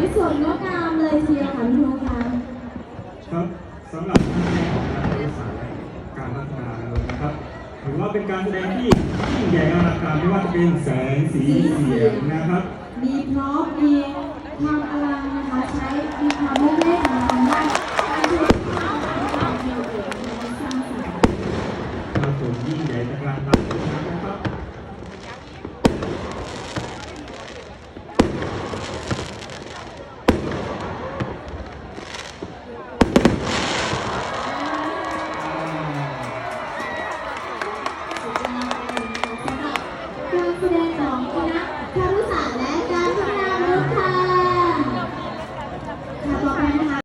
วยสดงดงามเลยเชียวค่ะพี่โมค่ะครับสำหรับการแสดงของการบริษัทการพัฒนาเรานะครับถือว่าเป็นการแสดงที่ยิ่งใหญ่อลังการไม่ว่าจะเป็นแสงสีเสียงนะครับ มีพร้อมมีความ กา